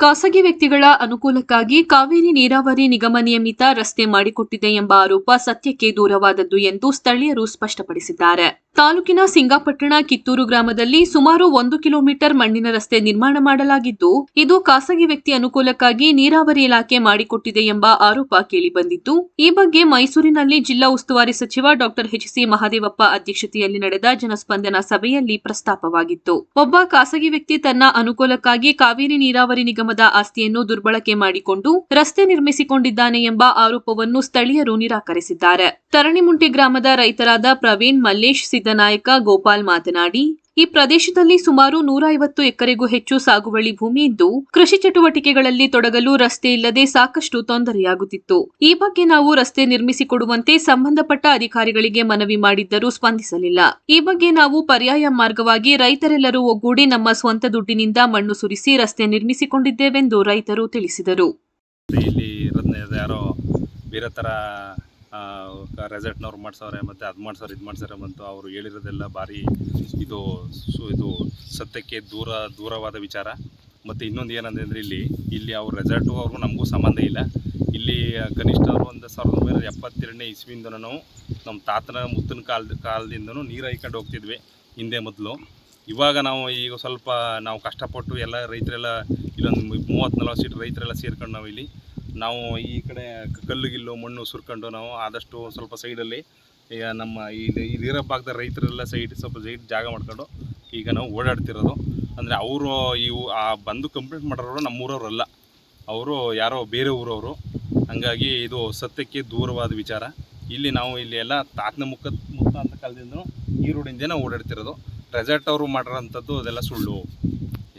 ಖಾಸಗಿ ವ್ಯಕ್ತಿಗಳ ಅನುಕೂಲಕ್ಕಾಗಿ ಕಾವೇರಿ ನೀರಾವರಿ ನಿಗಮ ನಿಯಮಿತ ರಸ್ತೆ ಮಾಡಿಕೊಟ್ಟಿದೆ ಎಂಬ ಆರೋಪ ಸತ್ಯಕ್ಕೆ ದೂರವಾದದ್ದು ಎಂದು ಸ್ಥಳೀಯರು ಸ್ಪಷ್ಟಪಡಿಸಿದ್ದಾರೆ. ತಾಲೂಕಿನ ಸಿಂಗಾಪಟ್ಟಣ ಕಿತ್ತೂರು ಗ್ರಾಮದಲ್ಲಿ ಸುಮಾರು ಒಂದು ಕಿಲೋಮೀಟರ್ ಮಣ್ಣಿನ ರಸ್ತೆ ನಿರ್ಮಾಣ ಮಾಡಲಾಗಿದ್ದು, ಇದು ಖಾಸಗಿ ವ್ಯಕ್ತಿ ಅನುಕೂಲಕ್ಕಾಗಿ ನೀರಾವರಿ ಇಲಾಖೆ ಮಾಡಿಕೊಟ್ಟಿದೆ ಎಂಬ ಆರೋಪ ಕೇಳಿಬಂದಿದ್ದು, ಈ ಬಗ್ಗೆ ಮೈಸೂರಿನಲ್ಲಿ ಜಿಲ್ಲಾ ಉಸ್ತುವಾರಿ ಸಚಿವ ಡಾಕ್ಟರ್ ಎಚ್ ಸಿ ಮಹಾದೇವಪ್ಪ ಅಧ್ಯಕ್ಷತೆಯಲ್ಲಿ ನಡೆದ ಜನಸ್ಪಂದನ ಸಭೆಯಲ್ಲಿ ಪ್ರಸ್ತಾಪವಾಗಿತ್ತು. ಒಬ್ಬ ಖಾಸಗಿ ವ್ಯಕ್ತಿ ತನ್ನ ಅನುಕೂಲಕ್ಕಾಗಿ ಕಾವೇರಿ ನೀರಾವರಿ ನಿಗಮದ ಆಸ್ತಿಯನ್ನು ದುರ್ಬಳಕೆ ಮಾಡಿಕೊಂಡು ರಸ್ತೆ ನಿರ್ಮಿಸಿಕೊಂಡಿದ್ದಾನೆ ಎಂಬ ಆರೋಪವನ್ನು ಸ್ಥಳೀಯರು ನಿರಾಕರಿಸಿದ್ದಾರೆ. ತರಣಿಮುಂಟಿ ಗ್ರಾಮದ ರೈತರಾದ ಪ್ರವೀಣ್ ಮಲ್ಲೇಶ್, ಸಿದ್ದನಾಯಕ ಗೋಪಾಲ್ ಮಾತನಾಡಿ ಈ ಪ್ರದೇಶದಲ್ಲಿ ಸುಮಾರು ನೂರ ಐವತ್ತು ಎಕರೆಗೂ ಹೆಚ್ಚು ಸಾಗುವಳಿ ಭೂಮಿ ಇದ್ದು, ಕೃಷಿ ಚಟುವಟಿಕೆಗಳಲ್ಲಿ ತೊಡಗಲು ರಸ್ತೆ ಇಲ್ಲದೆ ಸಾಕಷ್ಟು ತೊಂದರೆಯಾಗುತ್ತಿತ್ತು. ಈ ಬಗ್ಗೆ ನಾವು ರಸ್ತೆ ನಿರ್ಮಿಸಿಕೊಡುವಂತೆ ಸಂಬಂಧಪಟ್ಟ ಅಧಿಕಾರಿಗಳಿಗೆ ಮನವಿ ಮಾಡಿದ್ದರೂ ಸ್ಪಂದಿಸಲಿಲ್ಲ. ಈ ಬಗ್ಗೆ ನಾವು ಪರ್ಯಾಯ ಮಾರ್ಗವಾಗಿ ರೈತರೆಲ್ಲರೂ ಒಗ್ಗೂಡಿ ನಮ್ಮ ಸ್ವಂತ ದುಡ್ಡಿನಿಂದ ಮಣ್ಣು ಸುರಿಸಿ ರಸ್ತೆ ನಿರ್ಮಿಸಿಕೊಂಡಿದ್ದೇವೆಂದು ರೈತರು ತಿಳಿಸಿದರು. ರೆಸಾರ್ಟ್ನವ್ರು ಮಾಡ್ಸವ್ರೆ ಮತ್ತು ಅದು ಮಾಡ್ಸೋರು ಇದು ಮಾಡ್ಸೋರೆ ಬಂತು, ಅವರು ಹೇಳಿರೋದೆಲ್ಲ ಭಾರಿ ಇದು ಸು, ಇದು ಸತ್ಯಕ್ಕೆ ದೂರ, ದೂರವಾದ ವಿಚಾರ. ಮತ್ತು ಇನ್ನೊಂದು ಏನಂದ್ರೆ ಇಲ್ಲಿ ಇಲ್ಲಿ ಅವ್ರ ರೆಸಾರ್ಟು ಅವ್ರಿಗೂ ನಮಗೂ ಸಂಬಂಧ ಇಲ್ಲ. ಇಲ್ಲಿ ಕನಿಷ್ಠ ಅವರು ಒಂದು ಸಾವಿರದ ಒಂಬೈನೂರ ಎಪ್ಪತ್ತೆರಡನೇ ಇಸ್ವಿಯಿಂದನೂ ನಾವು ನಮ್ಮ ತಾತನ ಮುತ್ತಿನ ಕಾಲದ, ಕಾಲದಿಂದನು ನೀರು ಹಾಯ್ಕೊಂಡು ಹೋಗ್ತಿದ್ವಿ ಹಿಂದೆ ಮೊದಲು. ಇವಾಗ ನಾವು ಈಗ ಸ್ವಲ್ಪ ನಾವು ಕಷ್ಟಪಟ್ಟು ಎಲ್ಲ ರೈತರೆಲ್ಲ ಇಲ್ಲೊಂದು ಮೂವತ್ತು ನಲ್ವತ್ತು ಸೀಟ್ ರೈತರೆಲ್ಲ ಸೇರ್ಕೊಂಡು ನಾವು ಇಲ್ಲಿ ನಾವು ಈ ಕಡೆ ಕಲ್ಲು, ಗಿಲ್ಲು, ಮಣ್ಣು ಸುರ್ಕೊಂಡು ನಾವು ಆದಷ್ಟು ಸ್ವಲ್ಪ ಸೈಡಲ್ಲಿ ಈಗ ನಮ್ಮ ಇಲ್ಲಿ ಇಲ್ಲಿರೋ ಭಾಗದ ರೈತರೆಲ್ಲ ಸೈಡ್ ಸ್ವಲ್ಪ ಸೈಡ್ ಜಾಗ ಮಾಡ್ಕೊಂಡು ಈಗ ನಾವು ಓಡಾಡ್ತಿರೋದು. ಅಂದರೆ ಅವರು ಇವು ಆ ಬಂದು ಕಂಪ್ಲೇಂಟ್ ಮಾಡೋರು ನಮ್ಮೂರವ್ರಲ್ಲ. ಅವರು ಯಾರೋ ಬೇರೆ ಊರವರು. ಹಂಗಾಗಿ ಇದು ಸತ್ಯಕ್ಕೆ ದೂರವಾದ ವಿಚಾರ. ಇಲ್ಲಿ ನಾವು ಇಲ್ಲಿ ಎಲ್ಲ ತಾತನ ಮುಖ ಮುಕ್ತ ಅಂತ ಕಾಲದಿಂದ ಈ ರೋಡಿಂದನೇ ಓಡಾಡ್ತಿರೋದು. ರೆಸಾರ್ಟ್ ಅವರು ಮಾಡಿರೋಂಥದ್ದು ಅದೆಲ್ಲ ಸುಳ್ಳು.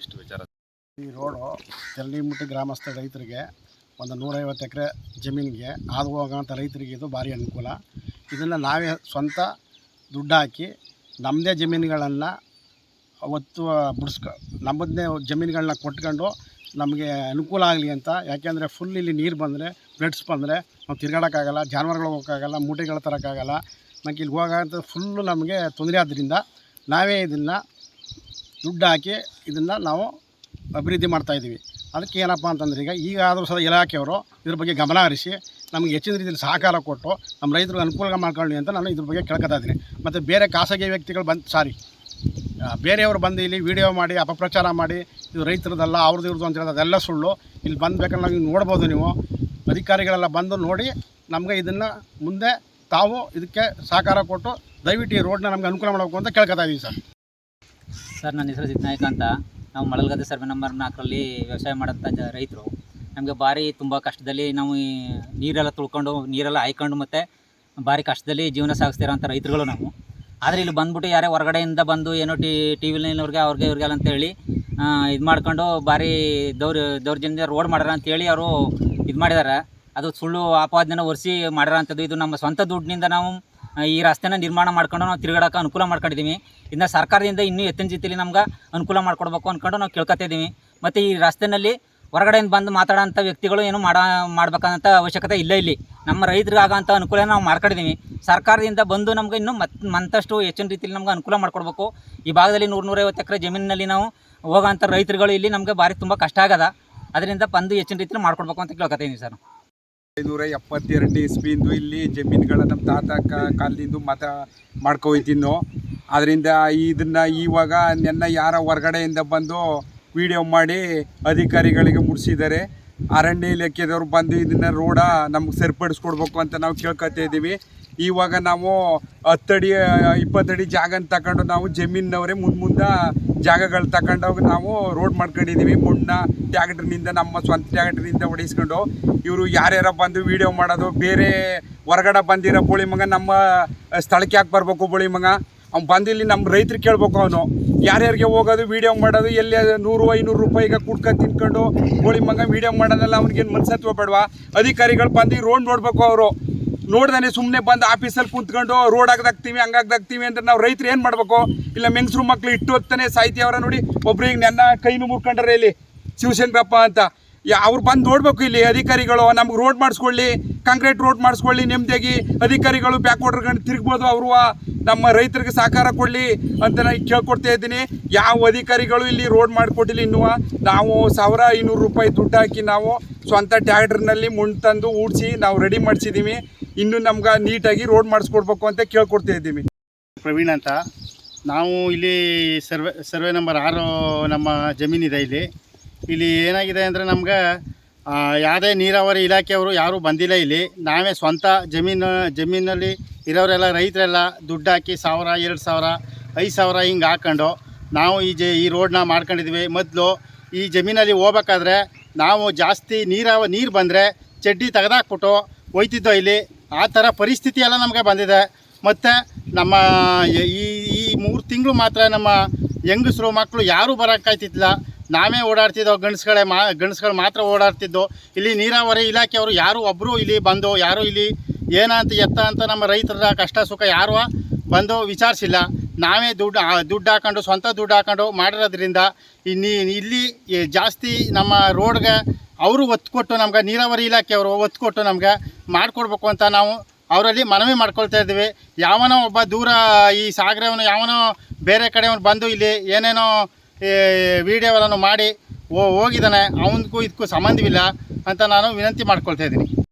ಇಷ್ಟು ವಿಚಾರ. ಈ ರೋಡು ತೆರಳಿಮುಟ್ಟಿ ಗ್ರಾಮಸ್ಥ ರೈತರಿಗೆ ಒಂದು ನೂರೈವತ್ತು ಎಕರೆ ಜಮೀನಿಗೆ ಹಾದು ಹೋಗೋಂಥ ರೈತರಿಗೆ ಇದು ಭಾರಿ ಅನುಕೂಲ. ಇದನ್ನು ನಾವೇ ಸ್ವಂತ ದುಡ್ಡು ಹಾಕಿ ನಮ್ಮದೇ ಜಮೀನುಗಳನ್ನು ಒತ್ತು ಬಿಡಿಸ್ಕೊ ನಮ್ಮದನ್ನೇ ಜಮೀನುಗಳನ್ನ ಕೊಟ್ಕೊಂಡು ನಮಗೆ ಅನುಕೂಲ ಆಗಲಿ ಅಂತ. ಯಾಕೆಂದರೆ ಫುಲ್ ಇಲ್ಲಿ ನೀರು ಬಂದರೆ ಬ್ಲಡ್ಸ್ ಬಂದರೆ ನಾವು ತಿರ್ಗಾಡೋಕ್ಕಾಗಲ್ಲ, ಜಾನುವಾರುಗಳು ಹೋಗೋಕ್ಕಾಗಲ್ಲ, ಮೂಟೆಗಳು ತರೋಕ್ಕಾಗಲ್ಲ. ನಮಗೆ ಇಲ್ಲಿ ಹೋಗೋಂಥ ಫುಲ್ಲು ನಮಗೆ ತೊಂದರೆ ಆದ್ದರಿಂದ ನಾವೇ ಇದನ್ನು ದುಡ್ಡು ಹಾಕಿ ಇದನ್ನು ನಾವು ಅಭಿವೃದ್ಧಿ ಮಾಡ್ತಾಯಿದ್ದೀವಿ ಅದಕ್ಕೆ ಏನಪ್ಪ ಅಂತಂದ್ರೆ ಈಗ ಈಗ ಆದರೂ ಸಹ ಇಲಾಖೆಯವರು ಇದ್ರ ಬಗ್ಗೆ ಗಮನ ಹರಿಸಿ ನಮಗೆ ಹೆಚ್ಚಿನ ರೀತಿಯಲ್ಲಿ ಸಹಕಾರ ಕೊಟ್ಟು ನಮ್ಮ ರೈತರಿಗೆ ಅನುಕೂಲ ಮಾಡ್ಕೊಳ್ಳಿ ಅಂತ ನಾನು ಇದ್ರ ಬಗ್ಗೆ ಕೇಳ್ಕೊತಾ ಇದ್ದೀನಿ. ಮತ್ತು ಬೇರೆ ಖಾಸಗಿ ವ್ಯಕ್ತಿಗಳು ಬಂದು ಸಾರಿ ಬೇರೆಯವರು ಬಂದು ಇಲ್ಲಿ ವಿಡಿಯೋ ಮಾಡಿ, ಅಪಪ್ರಚಾರ ಮಾಡಿ, ಇದು ರೈತರದಲ್ಲ, ಅವ್ರದ್ದು ಇವ್ರದ್ದು ಅಂತ ಹೇಳೋದು ಅದೆಲ್ಲ ಸುಳ್ಳು. ಇಲ್ಲಿ ಬಂದು ಬೇಕಾದ್ರೆ ನಾವು ನೋಡ್ಬೋದು ನೀವು. ಅಧಿಕಾರಿಗಳೆಲ್ಲ ಬಂದು ನೋಡಿ ನಮಗೆ ಇದನ್ನು ಮುಂದೆ ತಾವು ಇದಕ್ಕೆ ಸಹಕಾರ ಕೊಟ್ಟು ದಯವಿಟ್ಟು ಈ ರೋಡ್ನ ನಮಗೆ ಅನುಕೂಲ ಮಾಡಬೇಕು ಅಂತ ಕೇಳ್ಕೊತಾ ಇದ್ದೀವಿ ಸರ್. ಸರ್, ನನ್ನ ಹೆಸರು ಸಿದ್ದನಾಯಕ ಅಂತ. ನಾವು ಮಳಲ್ಗದ್ದೆ ಸರ್ವೆ ನಂಬರ್ ನಾಲ್ಕರಲ್ಲಿ ವ್ಯವಸಾಯ ಮಾಡೋಂಥ ಜ ರೈತರು. ನಮಗೆ ಭಾರಿ ತುಂಬ ಕಷ್ಟದಲ್ಲಿ ನಾವು ನೀರೆಲ್ಲ ತುಳ್ಕೊಂಡು, ನೀರೆಲ್ಲ ಹಾಯ್ಕೊಂಡು ಮತ್ತು ಭಾರಿ ಕಷ್ಟದಲ್ಲಿ ಜೀವನ ಸಾಗಿಸ್ತಿರೋಂಥ ರೈತರುಗಳು ನಾವು. ಆದರೆ ಇಲ್ಲಿ ಬಂದ್ಬಿಟ್ಟು ಯಾರೇ ಹೊರಗಡೆಯಿಂದ ಬಂದು ಏನೋ ಟಿ ಟಿ ವಿಲಿನವ್ರಿಗೆ ಅವ್ರಿಗೆ ಇವ್ರಿಗೆ ಅಂತೇಳಿ ಇದು ಮಾಡ್ಕೊಂಡು ಭಾರಿ ದೌರ್, ದೌರ್ಜನ್ಯ ರೋಡ್ ಮಾಡ್ಯಾರ ಅಂತೇಳಿ ಅವರು ಇದು ಮಾಡಿದ್ದಾರೆ ಅದು ಸುಳ್ಳು ಆಪಾದನೆ ಒರೆಸಿ ಮಾಡಿರೋಂಥದ್ದು ಇದು ನಮ್ಮ ಸ್ವಂತ ದುಡ್ಡಿನಿಂದ ನಾವು ಈ ರಸ್ತೆನ ನಿರ್ಮಾಣ ಮಾಡ್ಕೊಂಡು ನಾವು ತಿರುಗಾಡೋಕೆ ಅನುಕೂಲ ಮಾಡ್ಕೊಂಡಿದ್ದೀವಿ. ಇನ್ನು ಸರ್ಕಾರದಿಂದ ಇನ್ನೂ ಎತ್ತಿನ ರೀತಿಯಲ್ಲಿ ನಮ್ಗೆ ಅನುಕೂಲ ಮಾಡ್ಕೊಡ್ಬೇಕು ಅಂದ್ಕೊಂಡು ನಾವು ಕೇಳ್ಕೊತಾ ಇದ್ದೀವಿ. ಮತ್ತು ಈ ರಸ್ತೆನಲ್ಲಿ ಹೊರಗಡೆಯಿಂದ ಬಂದು ಮಾತಾಡೋಂಥ ವ್ಯಕ್ತಿಗಳು ಏನು ಮಾಡ ಮಾಡ್ಬೇಕಂತ ಅವಶ್ಯಕತೆ ಇಲ್ಲ ಇಲ್ಲಿ. ನಮ್ಮ ರೈತರಿಗೆ ಆಗೋಂಥ ಅನುಕೂಲ ನಾವು ಮಾಡ್ಕೊಂಡಿದ್ದೀವಿ. ಸರ್ಕಾರದಿಂದ ಬಂದು ನಮ್ಗೆ ಇನ್ನೂ ಮತ್ ಮತ್ತಷ್ಟು ಹೆಚ್ಚಿನ ರೀತಿಯಲ್ಲಿ ನಮ್ಗೆ ಅನುಕೂಲ ಮಾಡ್ಕೊಡ್ಬೇಕು. ಈ ಭಾಗದಲ್ಲಿ ನೂರು ನೂರೈವತ್ತು ಎಕರೆ ಜಮೀನಿನಲ್ಲಿ ನಾವು ಹೋಗೋಂಥ ರೈತರುಗಳು ಇಲ್ಲಿ ನಮಗೆ ಭಾರಿ ತುಂಬ ಕಷ್ಟ ಆಗದ. ಅದರಿಂದ ಬಂದು ಹೆಚ್ಚಿನ ರೀತಿಯಲ್ಲಿ ಮಾಡ್ಕೊಡ್ಬೇಕು ಅಂತ ಕೇಳ್ಕೊತೀನಿ ಸರ್. ಐನೂರ ಎಪ್ಪತ್ತೆರಡು ಇಸ್ವಿಂದು ಇಲ್ಲಿ ಜಮೀನುಗಳ ನಮ್ಮ ತಾತ ಕಾಲದಿಂದ ಮತ ಮಾಡ್ಕೊ ಹೋಯ್ತಿನ್ನು ಅದರಿಂದ ಇದನ್ನ ಇವಾಗ ನೆನ್ನ ಯಾರ ಹೊರಗಡೆಯಿಂದ ಬಂದು ವಿಡಿಯೋ ಮಾಡಿ ಅಧಿಕಾರಿಗಳಿಗೆ ಮುಡಿಸಿದ್ದಾರೆ. ಅರಣ್ಯ ಇಲಾಖೆದವ್ರು ಬಂದು ಇದನ್ನ ರೋಡ ನಮ್ಗೆ ಸರಿಪಡಿಸ್ಕೊಡ್ಬೇಕು ಅಂತ ನಾವು ಕೇಳ್ಕೊತಾ ಇದ್ದೀವಿ ಇವಾಗ ನಾವು ಹತ್ತಡಿ ಇಪ್ಪತ್ತಡಿ ಜಾಗನ ತಗೊಂಡು ನಾವು ಜಮೀನವರೇ ಮುಂದೆ ಮುಂದೆ ಜಾಗಗಳು ತಗೊಂಡೋಗಿ ನಾವು ರೋಡ್ ಮಾಡ್ಕೊಂಡಿದ್ದೀವಿ ಮಣ್ಣ ಟ್ಯಾಕ್ಟ್ರಿನಿಂದ ನಮ್ಮ ಸ್ವಂತ ಟ್ಯಾಕ್ಟ್ರಿನಿಂದ ಹೊಡಿಸ್ಕೊಂಡು ಇವರು ಯಾರ್ಯಾರ ಬಂದು ವಿಡಿಯೋ ಮಾಡೋದು, ಬೇರೆ ಹೊರಗಡೆ ಬಂದಿರೋ ಬೋಳಿ ಮಗ ನಮ್ಮ ಸ್ಥಳಕ್ಕೆ ಯಾಕೆ ಬರಬೇಕು ಬೋಳಿ ಮಗ? ಅವ್ನು ಬಂದು ಇಲ್ಲಿ ನಮ್ಮ ರೈತರು ಕೇಳ್ಬೇಕು ಅವನು. ಯಾರ್ಯಾರಿಗೆ ಹೋಗೋದು ವೀಡಿಯೋ ಮಾಡೋದು, ಎಲ್ಲಿ ನೂರು, ಐನೂರು ರೂಪಾಯಿಗೆ ಕುಡ್ಕ ತಿನ್ಕೊಂಡು ಬೋಳಿ ಮಗ ವೀಡಿಯೋ ಮಾಡೋದಲ್ಲ ಅವ್ನಿಗೇನು ಮನ್ಸತ್ವ ಬೇಡವಾ? ಅಧಿಕಾರಿಗಳು ಬಂದು ರೋಡ್ ನೋಡಬೇಕು ಅವರು. ನೋಡ್ದಾನೆ ಸುಮ್ಮನೆ ಬಂದು ಆಫೀಸಲ್ಲಿ ಕುಂತ್ಕೊಂಡು, ರೋಡ್ ಆಗದಾಗ್ತೀವಿ ಹಂಗಾಗ್ದಾಗ್ತೀವಿ ಅಂತ ನಾವು ರೈತರು ಏನು ಮಾಡಬೇಕು? ಇಲ್ಲ ಮೆಂಗಸ್ರು ಮಕ್ಳು ಇಟ್ಟು ಹೊತ್ತಾನೆ ಸಾಹಿತ್ಯ ಅವರ ನೋಡಿ ಒಬ್ರಿಗೆ ನನ್ನ ಕೈನು ಮುರ್ಕೊಂಡ್ರೆ ಇಲ್ಲಿ ಶಿವಶಂಕರಪ್ಪ ಅಂತ. ಯಾ ಅವ್ರು ಬಂದು ನೋಡ್ಬೇಕು ಇಲ್ಲಿ ಅಧಿಕಾರಿಗಳು, ನಮ್ಗೆ ರೋಡ್ ಮಾಡಿಸ್ಕೊಳ್ಳಿ, ಕಾಂಕ್ರೀಟ್ ರೋಡ್ ಮಾಡಿಸ್ಕೊಳ್ಳಿ ನೆಮ್ಮದಿಯಾಗಿ ಅಧಿಕಾರಿಗಳು ಬ್ಯಾಕ್ ವಾಟರ್ಕೊಂಡು ತಿರ್ಗ್ಬೋದು ಅವರು, ನಮ್ಮ ರೈತರಿಗೆ ಸಹಕಾರ ಕೊಡಲಿ ಅಂತ ನಾನು ಕೇಳ್ಕೊಡ್ತಾ ಇದ್ದೀನಿ. ಯಾವ ಅಧಿಕಾರಿಗಳು ಇಲ್ಲಿ ರೋಡ್ ಮಾಡಿಕೊಟ್ಟಿಲ್ಲ ಇನ್ನೂ ನಾವು ಸಾವಿರ ಐನೂರು ರೂಪಾಯಿ ದುಡ್ಡು ಹಾಕಿ ನಾವು ಸ್ವಂತ ಟ್ಯಾಕ್ಟ್ರ್ನಲ್ಲಿ ಮುಣ್ ತಂದು ಊಡಿಸಿ ನಾವು ರೆಡಿ ಮಾಡಿಸಿದ್ದೀವಿ ಇನ್ನು ನಮ್ಗೆ ನೀಟಾಗಿ ರೋಡ್ ಮಾಡಿಸ್ಕೊಡ್ಬೇಕು ಅಂತ ಕೇಳ್ಕೊಡ್ತಾ ಇದ್ದೀವಿ. ಪ್ರವೀಣ್ ಅಂತ. ನಾವು ಇಲ್ಲಿ ಸರ್ವೆ ಸರ್ವೆ ನಂಬರ್ ಆರು ನಮ್ಮ ಜಮೀನಿದೆ ಇಲ್ಲಿ. ಇಲ್ಲಿ ಏನಾಗಿದೆ ಅಂದರೆ ನಮ್ಗೆ ಯಾವುದೇ ನೀರಾವರಿ ಇಲಾಖೆಯವರು ಯಾರೂ ಬಂದಿಲ್ಲ ಇಲ್ಲಿ. ನಾವೇ ಸ್ವಂತ ಜಮೀನು, ಜಮೀನಲ್ಲಿ ಇರೋರೆಲ್ಲ, ರೈತರೆಲ್ಲ ದುಡ್ಡು ಹಾಕಿ ಸಾವಿರ, ಎರಡು ಸಾವಿರ, ಐದು ಸಾವಿರ ಹಿಂಗೆ ಹಾಕ್ಕೊಂಡು ನಾವು ಈ ಜ, ಈ ರೋಡನ್ನ ಮಾಡ್ಕೊಂಡಿದ್ವಿ ಮೊದಲು ಈ ಜಮೀನಲ್ಲಿ ಹೋಗ್ಬೇಕಾದ್ರೆ ನಾವು ಜಾಸ್ತಿ ನೀರಾವ, ನೀರು ಬಂದರೆ ಚಡ್ಡಿ ತೆಗೆದಾಕ್ಬಿಟ್ಟು ಹೋಯ್ತಿದ್ದೋ ಇಲ್ಲಿ. ಆ ಥರ ಪರಿಸ್ಥಿತಿ ಎಲ್ಲ ನಮಗೆ ಬಂದಿದೆ. ಮತ್ತು ನಮ್ಮ ಈ ಈ ಮೂರು ತಿಂಗಳು ಮಾತ್ರ ನಮ್ಮ ಹೆಂಗಸರು ಮಕ್ಕಳು ಯಾರೂ ಬರೋಕ್ಕಾಯ್ತಿದ್ದಿಲ್ಲ ನಾವೇ ಓಡಾಡ್ತಿದ್ದೋ ಗಂಡಸ್ಗಳೇ ಮಾ, ಗಂಡಸ್ಗಳು ಮಾತ್ರ ಓಡಾಡ್ತಿದ್ದೋ, ಇಲ್ಲಿ ನೀರಾವರಿ ಇಲಾಖೆಯವರು ಯಾರೂ ಒಬ್ಬರು ಇಲ್ಲಿ ಬಂದು, ಯಾರು ಇಲ್ಲಿ ಏನಂತ ಎತ್ತ ಅಂತ ನಮ್ಮ ರೈತರ ಕಷ್ಟ ಸುಖ ಯಾರು ಬಂದು ವಿಚಾರಿಸಿಲ್ಲ. ನಾವೇ ದುಡ್ಡು ದುಡ್ಡು ಹಾಕೊಂಡು, ಸ್ವಂತ ದುಡ್ಡು ಹಾಕೊಂಡು ಮಾಡಿರೋದ್ರಿಂದ ಇಲ್ಲಿ ಜಾಸ್ತಿ ನಮ್ಮ ರೋಡ್ಗೆ ಅವರು ಒತ್ತು ಕೊಟ್ಟು ನಮ್ಗೆ ನೀರಾವರಿ ಇಲಾಖೆಯವರು ಒತ್ತು ಕೊಟ್ಟು ನಮ್ಗೆ ಮಾಡಿಕೊಡ್ಬೇಕು ಅಂತ ನಾವು ಅವರಲ್ಲಿ ಮನವಿ ಮಾಡ್ಕೊಳ್ತಾ ಇದ್ದೀವಿ. ಯಾವನೋ ಒಬ್ಬ ದೂರ ಈ ಸಾಗರವನ್ನು, ಯಾವನೋ ಬೇರೆ ಕಡೆಯವನು ಬಂದು ಇಲ್ಲಿ ಏನೇನೋ ವಿಡಿಯೋಗಳನ್ನು ಮಾಡಿ ಹೋಗಿದ್ದಾನೆ. ಅವನಿಗೂ ಇದಕ್ಕೂ ಸಂಬಂಧವಿಲ್ಲ ಅಂತ ನಾನು ವಿನಂತಿ ಮಾಡ್ಕೊಳ್ತಾ ಇದ್ದೀನಿ.